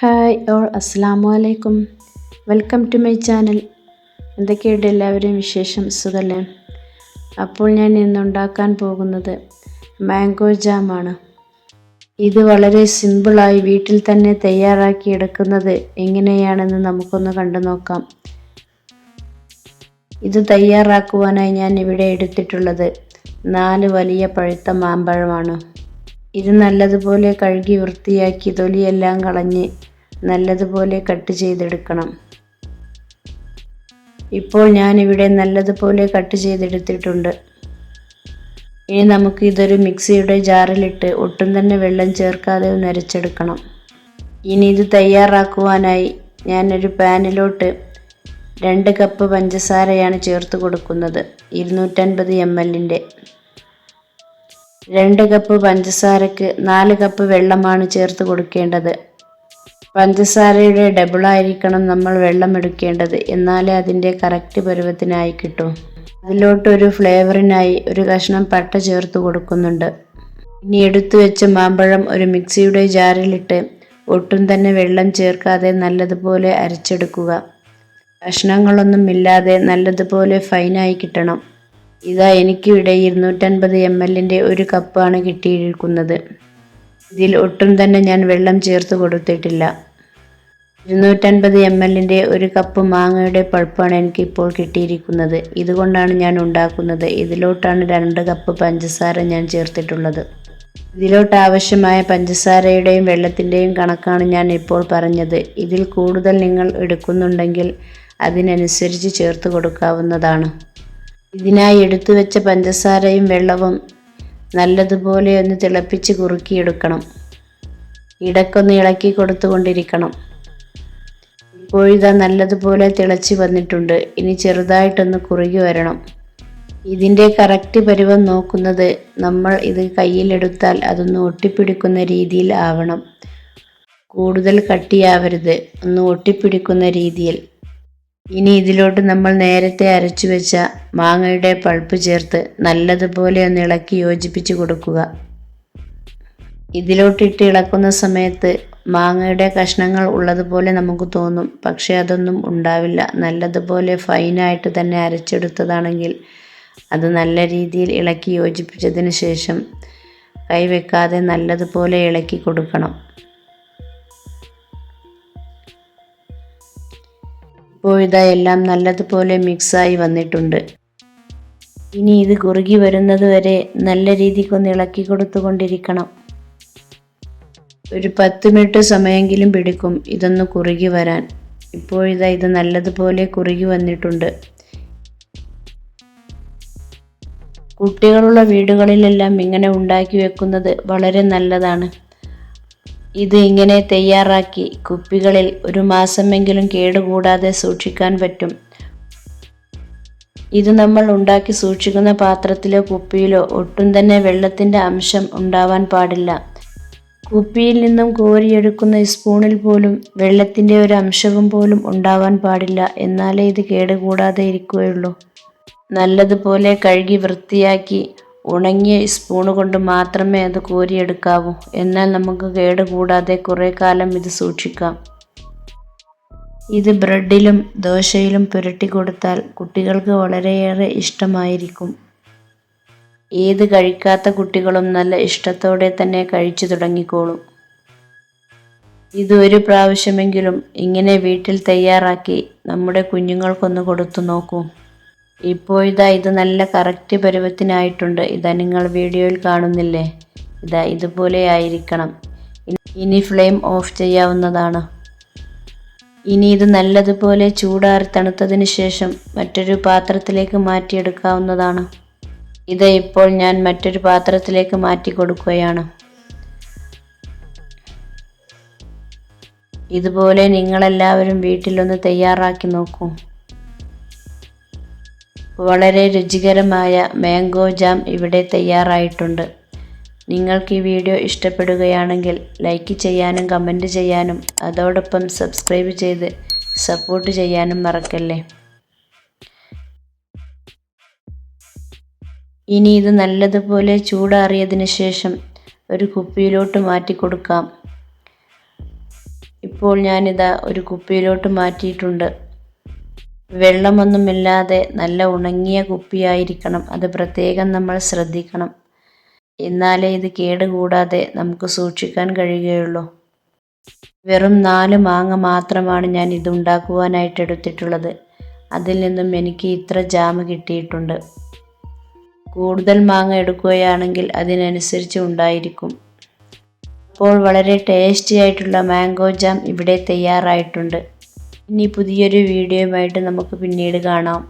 Hi all അസ്സാമു അലൈക്കും. Welcome to my channel. എന്തൊക്കെയുണ്ട് എല്ലാവരും വിശേഷം? സുഖല്ലേ? അപ്പോൾ ഞാൻ ഇന്നുണ്ടാക്കാൻ പോകുന്നത് മാംഗോ ജാമാണ് ഇത് വളരെ സിമ്പിളായി വീട്ടിൽ തന്നെ തയ്യാറാക്കി എടുക്കുന്നത് എങ്ങനെയാണെന്ന് നമുക്കൊന്ന് കണ്ടു നോക്കാം. ഇത് തയ്യാറാക്കുവാനായി ഞാൻ ഇവിടെ എടുത്തിട്ടുള്ളത് നാല് വലിയ പഴുത്ത മാമ്പഴമാണ്. ഇത് നല്ലതുപോലെ കഴുകി വൃത്തിയാക്കി തൊലിയെല്ലാം കളഞ്ഞ് നല്ലതുപോലെ കട്ട് ചെയ്തെടുക്കണം. ഇപ്പോൾ ഞാനിവിടെ നല്ലതുപോലെ കട്ട് ചെയ്തെടുത്തിട്ടുണ്ട്. ഇനി നമുക്ക് ഇതൊരു മിക്സിയുടെ ജാറിലിട്ട് ഒട്ടും തന്നെ വെള്ളം ചേർക്കാതെ നരച്ചെടുക്കണം ഇനി ഇത് തയ്യാറാക്കുവാനായി ഞാനൊരു പാനിലോട്ട് രണ്ട് കപ്പ് പഞ്ചസാരയാണ് ചേർത്ത് കൊടുക്കുന്നത്. ഇരുന്നൂറ്റൻപത് എം എല്ലിന്റെ. രണ്ട് കപ്പ് പഞ്ചസാരക്ക് നാല് കപ്പ് വെള്ളമാണ് ചേർത്ത് കൊടുക്കേണ്ടത്. പഞ്ചസാരയുടെ ഡബിളായിരിക്കണം നമ്മൾ വെള്ളം എടുക്കേണ്ടത് എന്നാലേ അതിന്റെ കറക്റ്റ് പരുവത്തിനായി കിട്ടും. അതിലോട്ടൊരു ഫ്ലേവറിനായി ഒരു കഷ്ണം പട്ട ചേർത്ത് കൊടുക്കുന്നുണ്ട്. ഇനി എടുത്തു വെച്ച മാമ്പഴം ഒരു മിക്സിയുടെ ജാറിലിട്ട് ഒട്ടും തന്നെ വെള്ളം ചേർക്കാതെ നല്ലതുപോലെ അരച്ചെടുക്കുക. കഷ്ണങ്ങളൊന്നും ഇല്ലാതെ നല്ലതുപോലെ ഫൈനായി കിട്ടണം. ഇതാ എനിക്കിവിടെ ഇരുന്നൂറ്റൻപത് എം എല്ലിന്റെ ഒരു കപ്പാണ് കിട്ടിയിരിക്കുന്നത്. ഇതിൽ ഒട്ടും തന്നെ ഞാൻ വെള്ളം ചേർത്ത് കൊടുത്തിട്ടില്ല. ഇരുന്നൂറ്റൻപത് എം എല്ലിന്റെ ഒരു കപ്പ് മാങ്ങയുടെ പൾപ്പാണ് എനിക്കിപ്പോൾ കിട്ടിയിരിക്കുന്നത്. ഇതുകൊണ്ടാണ് ഞാൻ ഉണ്ടാക്കുന്നത്. ഇതിലോട്ടാണ് രണ്ട് കപ്പ് പഞ്ചസാര ഞാൻ ചേർത്തിട്ടുള്ളത്. ഇതിലോട്ട് ആവശ്യമായ പഞ്ചസാരയുടെയും വെള്ളത്തിന്റെയും കണക്കാണ് ഞാൻ ഇപ്പോൾ പറഞ്ഞത്. ഇതിൽ കൂടുതൽ നിങ്ങൾ എടുക്കുന്നുണ്ടെങ്കിൽ അതിനനുസരിച്ച് ചേർത്ത് കൊടുക്കാവുന്നതാണ്. ഇതിനായി എടുത്തു വെച്ച പഞ്ചസാരയും വെള്ളവും നല്ലതുപോലെ ഒന്ന് തിളപ്പിച്ച് കുറുക്കിയെടുക്കണം. ഇടക്കൊന്ന് ഇളക്കി കൊടുത്തുകൊണ്ടിരിക്കണം. ഇപ്പോഴിതാ നല്ലതുപോലെ തിളച്ച് വന്നിട്ടുണ്ട്. ഇനി ചെറുതായിട്ടൊന്ന് കുറുകി വരണം. ഇതിന്റെ കറക്റ്റ് പരുവം നോക്കുന്നത് നമ്മൾ ഇത് കയ്യിലെടുത്താൽ അതൊന്ന് ഒട്ടിപ്പിടിക്കുന്ന രീതിയിൽ ആവണം. കൂടുതൽ കട്ടിയാവരുത്. ഒന്ന് ഒട്ടിപ്പിടിക്കുന്ന രീതിയിൽ. ഇനി ഇതിലോട്ട് നമ്മൾ നേരത്തെ അരച്ചു വെച്ച മാങ്ങയുടെ പൾപ്പ് ചേർത്ത് നല്ലതുപോലെ ഒന്ന് ഇളക്കി യോജിപ്പിച്ച് കൊടുക്കുക. ഇതിലോട്ടിട്ട് ഇളക്കുന്ന സമയത്ത് മാങ്ങയുടെ കഷ്ണങ്ങൾ ഉള്ളതുപോലെ നമുക്ക് തോന്നും. പക്ഷേ അതൊന്നും ഉണ്ടാവില്ല. നല്ലതുപോലെ ഫൈനായിട്ട് തന്നെ അരച്ചെടുത്തതാണെങ്കിൽ അത് നല്ല രീതിയിൽ ഇളക്കി യോജിപ്പിച്ചതിന് ശേഷം കൈവെക്കാതെ നല്ലതുപോലെ ഇളക്കി കൊടുക്കണം. ഇപ്പോൾ ഇതാ എല്ലാം നല്ലതുപോലെ മിക്സായി വന്നിട്ടുണ്ട്. ഇനി ഇത് കുറുകി വരുന്നത് വരെ നല്ല രീതിക്കൊന്ന് ഇളക്കി കൊടുത്തുകൊണ്ടിരിക്കണം. ഒരു പത്ത് മിനിറ്റ് സമയമെങ്കിലും പിടിക്കും ഇതൊന്ന് കുറുകി വരാൻ. ഇപ്പോഴിതാ ഇത് നല്ലതുപോലെ കുറുകി വന്നിട്ടുണ്ട്. കുട്ടികളുള്ള വീടുകളിലെല്ലാം ഇങ്ങനെ ഉണ്ടാക്കി വെക്കുന്നത് വളരെ നല്ലതാണ്. ഇത് ഇങ്ങനെ തയ്യാറാക്കി കുപ്പികളിൽ ഒരു മാസമെങ്കിലും കേടുകൂടാതെ സൂക്ഷിക്കാൻ പറ്റും. ഇത് നമ്മൾ ഉണ്ടാക്കി സൂക്ഷിക്കുന്ന പാത്രത്തിലോ കുപ്പിയിലോ ഒട്ടും തന്നെ വെള്ളത്തിന്റെ അംശം ഉണ്ടാവാൻ പാടില്ല. കുപ്പിയിൽ നിന്നും കോരിയെടുക്കുന്ന സ്പൂണിൽ പോലും വെള്ളത്തിന്റെ ഒരു അംശവും പോലും ഉണ്ടാവാൻ പാടില്ല. എന്നാലേ ഇത് കേടുകൂടാതെ ഇരിക്കുകയുള്ളൂ. നല്ലതുപോലെ കഴുകി വൃത്തിയാക്കി ഉണങ്ങിയ സ്പൂണ് കൊണ്ട് മാത്രമേ അത് കോരിയെടുക്കാവൂ. എന്നാൽ നമുക്ക് കേടുകൂടാതെ കുറേ കാലം ഇത് സൂക്ഷിക്കാം. ഇത് ബ്രെഡിലും ദോശയിലും പുരട്ടി കൊടുത്താൽ കുട്ടികൾക്ക് വളരെയേറെ ഇഷ്ടമായിരിക്കും. ഏത് കഴിക്കാത്ത കുട്ടികളും നല്ല ഇഷ്ടത്തോടെ തന്നെ കഴിച്ചു തുടങ്ങിക്കോളും. ഇത് ഒരു പ്രാവശ്യമെങ്കിലും ഇങ്ങനെ വീട്ടിൽ തയ്യാറാക്കി നമ്മുടെ കുഞ്ഞുങ്ങൾക്കൊന്ന് കൊടുത്തു നോക്കൂ. ഇപ്പോൾ ഇതാ ഇത് നല്ല കറക്റ്റ് പരുവത്തിനായിട്ടുണ്ട്. ഇതാ നിങ്ങൾ വീഡിയോയിൽ കാണുന്നില്ലേ? ഇതാ ഇതുപോലെ ആയിരിക്കണം. ഇനി ഫ്ലെയിം ഓഫ് ചെയ്യാവുന്നതാണ്. ഇനി ഇത് നല്ലതുപോലെ ചൂടാറി തണുത്തതിന് ശേഷം മറ്റൊരു പാത്രത്തിലേക്ക് മാറ്റിയെടുക്കാവുന്നതാണ്. ഇത് ഇപ്പോൾ ഞാൻ മറ്റൊരു പാത്രത്തിലേക്ക് മാറ്റി കൊടുക്കുകയാണ് ഇതുപോലെ നിങ്ങളെല്ലാവരും വീട്ടിലൊന്ന് തയ്യാറാക്കി നോക്കൂ. വളരെ രുചികരമായ മാംഗോ ജാം ഇവിടെ തയ്യാറായിട്ടുണ്ട്. നിങ്ങൾക്ക് ഈ വീഡിയോ ഇഷ്ടപ്പെടുകയാണെങ്കിൽ ലൈക്ക് ചെയ്യാനും കമന്റ് ചെയ്യാനും അതോടൊപ്പം സബ്സ്ക്രൈബ് ചെയ്ത് സപ്പോർട്ട് ചെയ്യാനും മറക്കല്ലേ. ഇനി ഇത് നല്ലതുപോലെ ചൂടാറിയതിന് ശേഷം ഒരു കുപ്പിയിലോട്ട് മാറ്റി കൊടുക്കാം. ഇപ്പോൾ ഞാനിതാ ഒരു കുപ്പിയിലോട്ട് മാറ്റിയിട്ടുണ്ട്. വെള്ളമൊന്നുമില്ലാതെ നല്ല ഉണങ്ങിയ കുപ്പിയായിരിക്കണം. അത് പ്രത്യേകം നമ്മൾ ശ്രദ്ധിക്കണം. എന്നാലേ ഇത് കേടുകൂടാതെ നമുക്ക് സൂക്ഷിക്കാൻ കഴിയുകയുള്ളൂ. വെറും നാല് മാങ്ങ മാത്രമാണ് ഞാൻ ഇത് ഉണ്ടാക്കുവാനായിട്ട് എടുത്തിട്ടുള്ളത് അതിൽ നിന്നും എനിക്ക് ഇത്ര ജാം കിട്ടിയിട്ടുണ്ട്. കൂടുതൽ മാങ്ങ എടുക്കുകയാണെങ്കിൽ അതിനനുസരിച്ച് ഉണ്ടായിരിക്കും. അപ്പോൾ വളരെ ടേസ്റ്റി ആയിട്ടുള്ള മാംഗോ ജാം ഇവിടെ തയ്യാറായിട്ടുണ്ട്. ഇനി പുതിയൊരു വീഡിയോയുമായിട്ട് നമുക്ക് പിന്നീട് കാണാം.